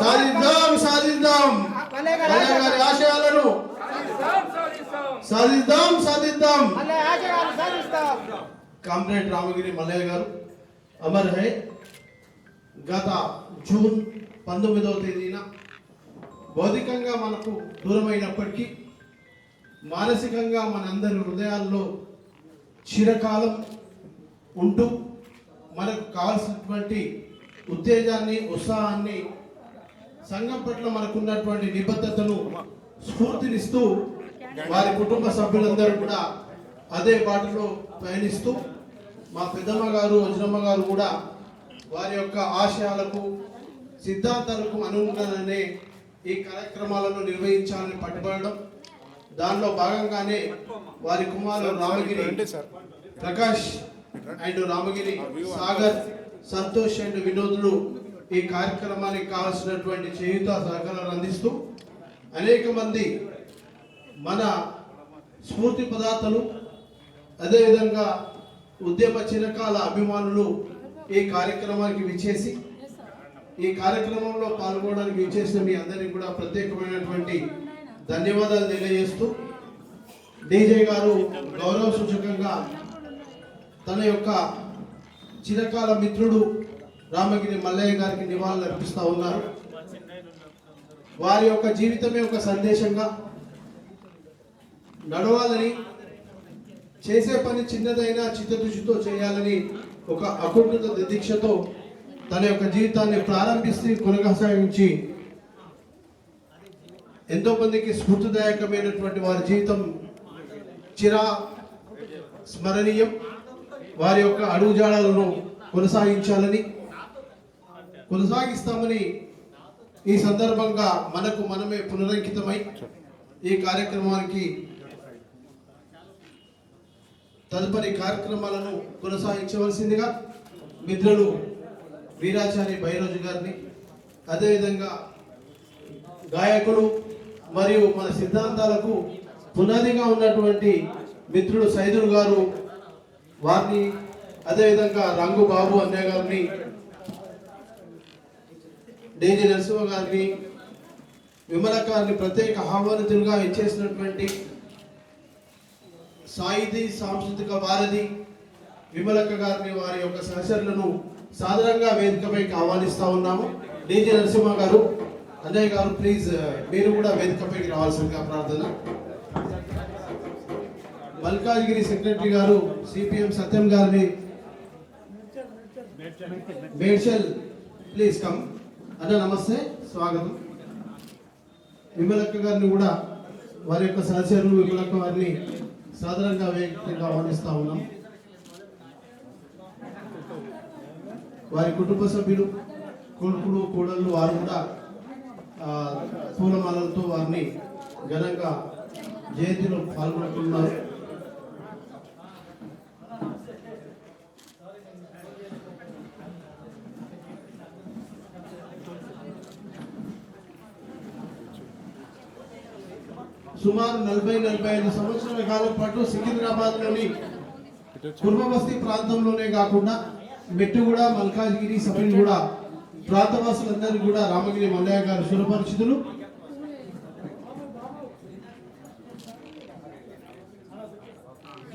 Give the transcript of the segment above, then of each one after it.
సాధిద్దాం సాధిద్దాం. గారి ఆశయాలను సాధిద్దాం సాధిద్దాం. మల్లయ్య కామ్రేడ్ రామగిరి మల్లయ్య గారు అమర్ హై గత జూన్ పంతొమ్మిదవ తేదీన భౌతికంగా మనకు దూరమైనప్పటికీ మానసికంగా మనందరి హృదయాల్లో చిరకాలం ఉంటూ మనకు కావాల్సినటువంటి ఉత్తేజాన్ని ఉత్సాహాన్ని సంఘం పట్ల మనకున్నటువంటి నిబద్ధతను స్ఫూర్తినిస్తూ వారి కుటుంబ సభ్యులందరూ కూడా అదే బాటలో పయనిస్తూ మా పెద్దమ్మ గారు వజ్రమ్మ గారు కూడా వారి యొక్క ఆశయాలకు సిద్ధాంతాలకు అనుగుణంగానే ఈ కార్యక్రమాలను నిర్వహించాలని పట్టుబడడం. దానిలో భాగంగానే వారి కుమారులు రామగిరి ప్రకాష్ అండ్ రామగిరి సాగర్ సంతోష్ అండ్ వినోదులు ఈ కార్యక్రమానికి కావాల్సినటువంటి చేయుత సహకారాలు అందిస్తూ అనేక మంది మన స్ఫూర్తి పదార్థాలు అదేవిధంగా ఉద్యమ చిరకాల అభిమానులు ఈ కార్యక్రమానికి విచ్చేసి ఈ కార్యక్రమంలో పాల్గొనడానికి విచ్చేసిన మీ అందరికీ కూడా ప్రత్యేకమైనటువంటి ధన్యవాదాలు తెలియజేస్తూ డీజే గారు గౌరవ సూచకంగా తన యొక్క చిరకాల మిత్రుడు రామగిరి మల్లయ్య గారికి నివాళులు అర్పిస్తూ ఉన్నారు. వారి యొక్క జీవితమే ఒక సందేశంగా నడవాలని చేసే పని చిన్నదైనా చిత్తదృష్టితో చేయాలని ఒక అకుంఠిత దీక్షతో తన యొక్క జీవితాన్ని ప్రారంభిస్తూ కొనసాగించి ఎంతో మందికి స్ఫూర్తిదాయకమైనటువంటి వారి జీవితం చిరా స్మరణీయం. వారి యొక్క అడుగుజాడలను కొనసాగించాలని కొనసాగిస్తామని ఈ సందర్భంగా మనకు మనమే పునరంకితమై ఈ కార్యక్రమానికి తదుపరి కార్యక్రమాలను కొనసాగించవలసిందిగా మిత్రులు వీరాచారి భైరోజు గారిని అదేవిధంగా గాయకులు మరియు మన సిద్ధాంతాలకు పునాదిగా ఉన్నటువంటి మిత్రుడు సైదులు గారు వారిని అదేవిధంగా రంగు బాబు అన్నయ్య గారిని డేజీ నరసింహ గారిని విమల గారిని ప్రత్యేక ఆహ్వానితులుగా ఇచ్చేసినటువంటి సాహితీ సాంస్కృతిక వారధి విమలక గారిని వారి యొక్క సహచరులను సాధారణంగా వేదికపై ఆహ్వానిస్తా ఉన్నాము. డీజీ నరసింహ గారు అన్నయ్య గారు ప్లీజ్ మీరు కూడా వేదికపైకి రావాల్సిందిగా ప్రార్థన. మల్కాజ్గిరి సెక్రటరీ గారు సిపిఎం సత్యం గారిని. మేడ్చల్ ప్లీజ్ కమ్ అన్న నమస్తే స్వాగతం. విమలక్క గారిని కూడా వారి యొక్క సహచరులు విమలక్క వారిని సాధారణంగా వ్యక్తిగా ఆహ్వానిస్తా ఉన్నాం. వారి కుటుంబ సభ్యులు కొడుకులు కోడళ్ళు వారు కూడా పూలమాలలతో వారిని ఘనంగా జయంతిలో పాల్గొంటున్నారు. సుమారు నలభై నలభై ఐదు సంవత్సరాల కాలం పాటు సికింద్రాబాద్లోని కుర్మబస్తీ ప్రాంతంలోనే కాకుండా మెట్టుగూడ మల్కాజ్గిరి సభ్యులు ప్రాంతవాసులందరూ కూడా రామగిరి మల్లయ్య గారు సురపరిచితులు.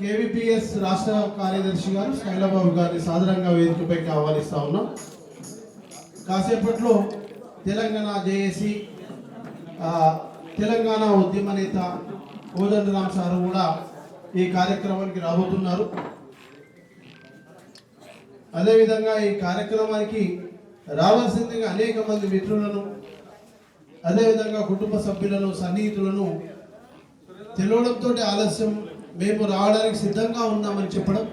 కేవీపీఎస్ రాష్ట్ర కార్యదర్శి గారు శైలబాబు గారిని సాధారణంగా వేదికపైకి ఆహ్వానిస్తా ఉన్నాం. కాసేపట్లో తెలంగాణ జేఏసీ తెలంగాణ ఉద్యమ నేత కోదండరామ్ సార్ కూడా ఈ కార్యక్రమానికి రాబోతున్నారు. అదేవిధంగా ఈ కార్యక్రమానికి రావాల్సిందిగా అనేక మంది మిత్రులను అదేవిధంగా కుటుంబ సభ్యులను సన్నిహితులను తెలవడంతో ఆలస్యం. మేము రావడానికి సిద్ధంగా ఉన్నామని చెప్పడం.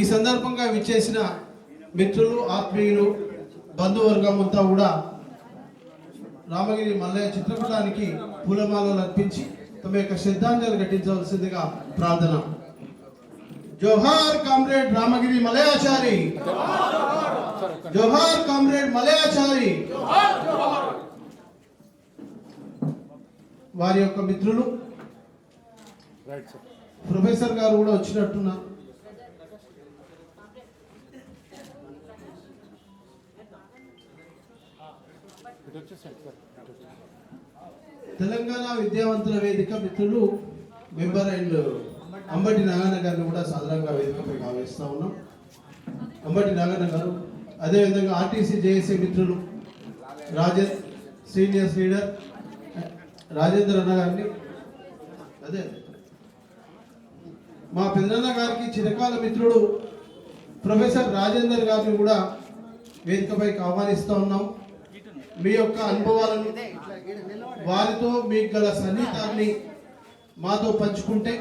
ఈ సందర్భంగా విచ్చేసిన మిత్రులు ఆత్మీయులు బంధువర్గం అంతా కూడా రామగిరి మల్లయ్య చిత్రపటానికి పూలమాలలు అర్పించి తమ యొక్క శ్రద్ధాంజలి ఘటించవలసిందిగా ప్రార్థన. జోహార్ కామ్రేడ్ రామగిరి మలయాచారి జోహార్ కామ్రేడ్ మలయాచారి వారి యొక్క మిత్రులు. ప్రొఫెసర్ గారు కూడా వచ్చినట్టున్నారు తెలంగాణ విద్యావంతుల వేదిక మిత్రులు మెంబర్ అండ్ అంబటి నారాయణ గారిని కూడా సాధారణంగా వేదికపై భావిస్తూ ఉన్నాం. అంబటి నారాయణ గారు అదేవిధంగా ఆర్టీసీ జేఏసీ మిత్రులు రాజేంద్ర సీనియర్ లీడర్ రాజేంద్ర అన్న గారిని అదే మా పెద్దన్న గారికి చిరకాల మిత్రుడు ప్రొఫెసర్ రాజేందర్ గారిని కూడా వేదికపైకి ఆహ్వానిస్తూ ఉన్నాం. మీ యొక్క అనుభవాలను వారితో మీకు గల సన్నిహితాన్ని మాతో పంచుకుంటే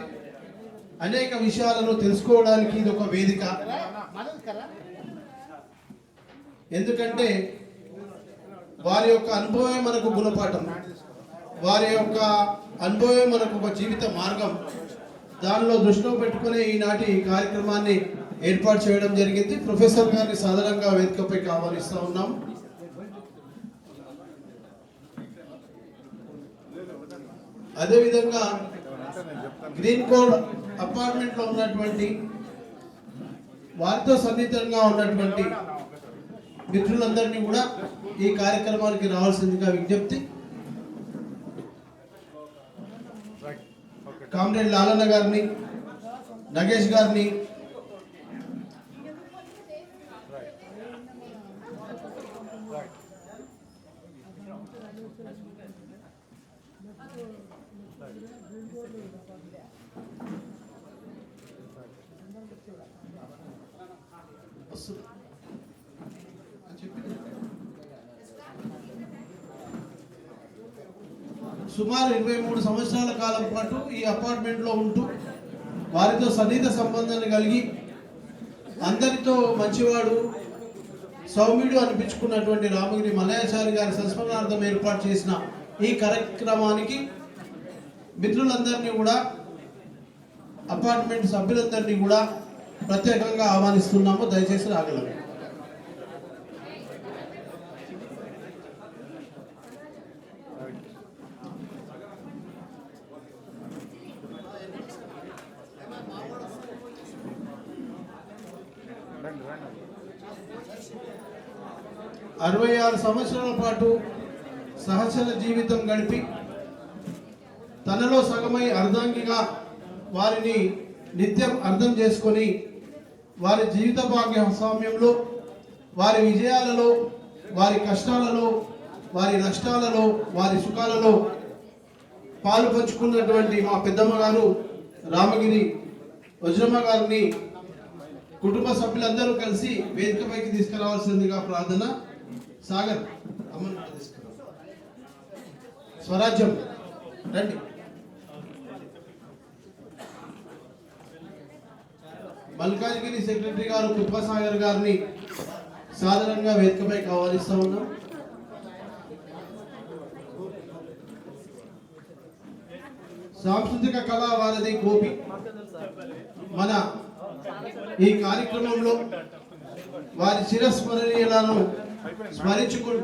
అనేక విషయాలను తెలుసుకోవడానికి ఇది ఒక వేదిక. ఎందుకంటే వారి యొక్క అనుభవమే మనకు గుణపాఠం. వారి యొక్క అనుభవమే మనకు ఒక జీవిత మార్గం. దానిలో దృష్టిలో పెట్టుకునే ఈనాటి కార్యక్రమాన్ని ఏర్పాటు చేయడం జరిగింది. ప్రొఫెసర్ గారిని సాధారణంగా వేదికపైకి ఆహ్వానిస్తూ ఉన్నాం. అదేవిధంగా గ్రీన్ కోడ్ అపార్ట్మెంట్లో ఉన్నటువంటి వారితో సన్నిహితంగా ఉన్నటువంటి మిత్రులందరినీ కూడా ఈ కార్యక్రమానికి రావాల్సిందిగా విజ్ఞప్తి. కామ్రేడ్ లాలన్న గారిని నగేష్ గారిని సుమారు ఇరవై మూడు సంవత్సరాల కాలం పాటు ఈ అపార్ట్మెంట్లో ఉంటూ వారితో సన్నిహిత సంబంధాన్ని కలిగి అందరితో మంచివాడు సౌమ్యుడు అనిపించుకున్నటువంటి రామగిరి మలయాచారి గారి సంస్మరణార్థం ఏర్పాటు చేసిన ఈ కార్యక్రమానికి మిత్రులందరినీ కూడా అపార్ట్మెంట్ సభ్యులందరినీ కూడా ప్రత్యేకంగా ఆహ్వానిస్తున్నాము. దయచేసి రాగలరు. అరవై ఆరు సంవత్సరాల పాటు సహచర జీవితం గడిపి తనలో సగమై అర్ధాంగిగా వారిని నిత్యం అర్థం చేసుకొని వారి జీవిత భాగస్వామ్యంలో వారి విజయాలలో వారి కష్టాలలో వారి నష్టాలలో వారి సుఖాలలో పాలు పంచుకున్నటువంటి మా పెద్దమ్మ గారు రామగిరి వజ్రమ్మ గారిని కుటుంబ సభ్యులందరూ కలిసి వేదికపైకి తీసుకురావాల్సిందిగా ప్రార్థన. సాగర్ అమ్మను స్వరాజ్యం. రండి. మల్కాజ్గిరి సెక్రటరీ గారు కృపాసాగర్ గారిని సాధారణంగా వేదికపైకి ఆహ్వానిస్తా ఉన్నాం. సాంస్కృతిక కళా వారధి గోపి మన ఈ కార్యక్రమంలో వారి చిరస్మరణీయులను స్మరించుకుంటూ